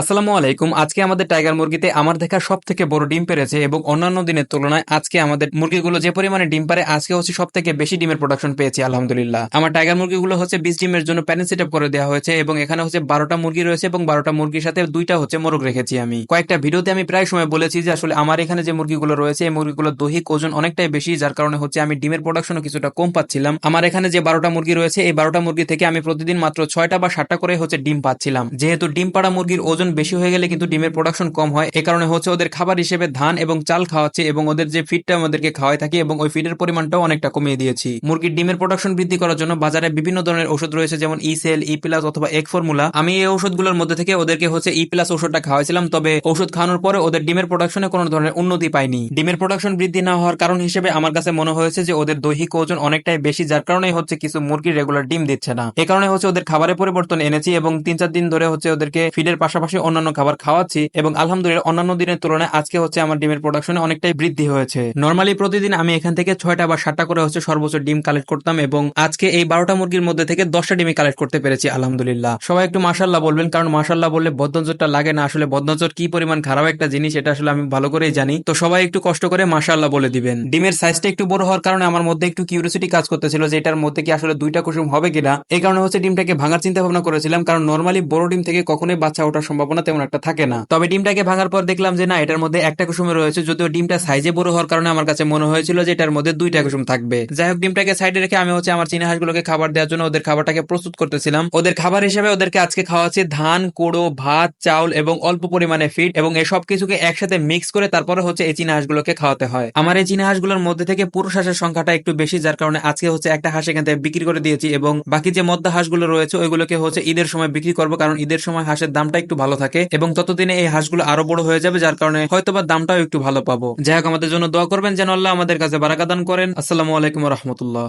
আসসালামু আলাইকুম। আজকে আমাদের টাইগার মুরগিতে আমার দেখা সব থেকে বড় ডিম পেরেছে এবং অন্যান্য দিনের তুলনায় আজকে আমাদের মুরগিগুলো যে পরিমাণে ডিম পারে, আজকে হচ্ছে সব থেকে বেশি ডিমের প্রোডাকশন পেয়েছি, আলহামদুলিল্লাহ। আমার টাইগার মুরগিগুলো হচ্ছে বিশ ডিমের জন্য প্যানেল সেট করে দেওয়া হয়েছে এবং এখানে হচ্ছে বারোটা মুরগি রয়েছে এবং বারোটা মুরগির সাথে দুইটা হচ্ছে মোরগ রেখেছি আমি। কয়েকটা ভিডিওতে আমি প্রায় সময় বলেছি যে আসলে আমার এখানে যে মুরগিগুলো রয়েছে, এই মুরগিগুলোর দৈহিক ওজন অনেকটাই বেশি, যার কারণে হচ্ছে আমি ডিমের প্রোডাকশনও কিছুটা কম পাচ্ছিলাম। আমার এখানে যে বারোটা মুরগি রয়েছে, এই বারোটা মুরগি থেকে আমি প্রতিদিন মাত্র ছয়টা বা সাতটা করে হচ্ছে ডিম পাচ্ছিলাম। যেহেতু ডিম পাড়া মুরগির ওজন বেশি হয়ে গেলে কিন্তু ডিমের প্রোডাকশন কম হয়। এ কারণে হচ্ছে ওদের খাবার হিসেবে ধান এবং চাল খাওয়াচ্ছে এবং ওদের যে ফিডটা আমাদেরকে খাওয়াই থাকি এবং ওই ফিডের পরিমাণটাও অনেকটা কমিয়ে দিয়েছি। মুরগির ডিমের প্রোডাকশন বৃদ্ধি করার জন্য বাজারে বিভিন্ন ধরনের ওষুধ রয়েছে, যেমন ই সেল ই প্লাস অথবা এক ফর্মুলা আমি এই ওষুধগুলোর মধ্যে থেকে ওদেরকে হচ্ছে ই প্লাস ওষুধটা খাওয়াইছিলাম, তবে ওষুধ খাওয়ানোর পরে ওদের ডিমের প্রোডাকশনে কোনো ধরনের উন্নতি পায়নি ডিমের প্রোডাকশন বৃদ্ধি না হওয়ার কারণ হিসেবে আমার কাছে মনে হয়েছে যে ওদের দৈহিক ওজন অনেকটাই বেশি, যার কারণে হচ্ছে কিছু মুরগি রেগুলার ডিম দিচ্ছে না। এ কারণে হচ্ছে ওদের খাবারের পরিবর্তন এনেছি এবং তিন চার দিন ধরে হচ্ছে ওদেরকে ফিডের পাশাপাশি অন্যান্য খাবার খাওয়াচ্ছি এবং আলহামদুলিল্লাহ অন্যান্য দিনের তুলনায় আজকে হচ্ছে আমার ডিমের প্রোডাকশনে অনেকটাই বৃদ্ধি হয়েছে। নর্মালি প্রতিদিন আমি এখান থেকে ছয়টা বা সাতটা করে হচ্ছে সর্বোচ্চ ডিম কালেক্ট করতাম এবং আজকে এই বারোটা মুরগির মধ্যে থেকে দশটা ডিমই কালেক্ট করতে পেরেছি, আলহামদুলিল্লাহ। সবাই একটু মাসাল্লাহ বলবেন, কারণ মাসাল্লাহ বললে বদনজরটা লাগে না। আসলে বদনজর কি পরিমাণ খারাপ একটা জিনিস, এটা আসলে আমি ভালো করেই জানি। তো সবাই একটু কষ্ট করে মাসাল্লাহ বলে দিবেন। ডিমের সাইজটা একটু বড় হওয়ার কারণে আমার মধ্যে একটু কিউরিয়াসিটি কাজ করতেছিল যে এটার মধ্যে কি আসলে দুইটা কুসুম হবে কিনা। এই কারণে হচ্ছে ডিমটাকে ভাঙার চিন্তা ভাবনা করেছিলাম, কারণ নর্মালি বড় ডিম থেকে কখনোই বাচ্চা ওঠার সম্ভাবনা তেমন একটা থাকে না। তবে ডিমটাকে ভাঙার পর দেখলাম যে না, এটার মধ্যে একটা কুসুমে রয়েছে, যদিও ডিমটা সাইজে বড় হওয়ার কারণে আমার কাছে মনে হয়েছিল যে এটার মধ্যে দুইটা কুসুম থাকবে। যাই হোক, ডিমটাকে সাইডে রেখে আমি হচ্ছে আমার চীনা হাঁসগুলোকে খাবার দেওয়ার জন্য ওদের খাবারটাকে প্রস্তুত করতেছিলাম। ওদের খাবার হিসেবে ওদেরকে আজকে খাওয়াচ্ছি ধান, কোড়ো, ভাত, চাউল এবং অল্প পরিমাণে ফিড এবং এই সব কিছুকে একসাথে মিক্স করে তারপরে হচ্ছে এই চীনা হাঁসগুলোকে খাওয়াতে হয়। আমার এই চীনা হাঁসগুলোর মধ্যে থেকে পুরুষ হাঁসের সংখ্যাটা একটু বেশি, যার কারণে আজকে হচ্ছে একটা হাঁস এখান থেকে বিক্রি করে দিয়েছি এবং বাকি যে মদ্দা হাঁসগুলো রয়েছে, ওইগুলোকে হচ্ছে ঈদের সময় বিক্রি করব, কারণ ঈদের সময় হাঁসের দামটা একটু ভালো থাকে এবং ততদিনে এই হাঁসগুলো আরও বড় হয়ে যাবে, যার কারণে হয়তো বা দামটাও একটু ভালো পাবো। যাই হোক, আমাদের জন্য দোয়া করবেন যেন আল্লাহ আমাদের কাছে বারাকাদান করেন। আসসালামু আলাইকুম রহমতুল্লাহ।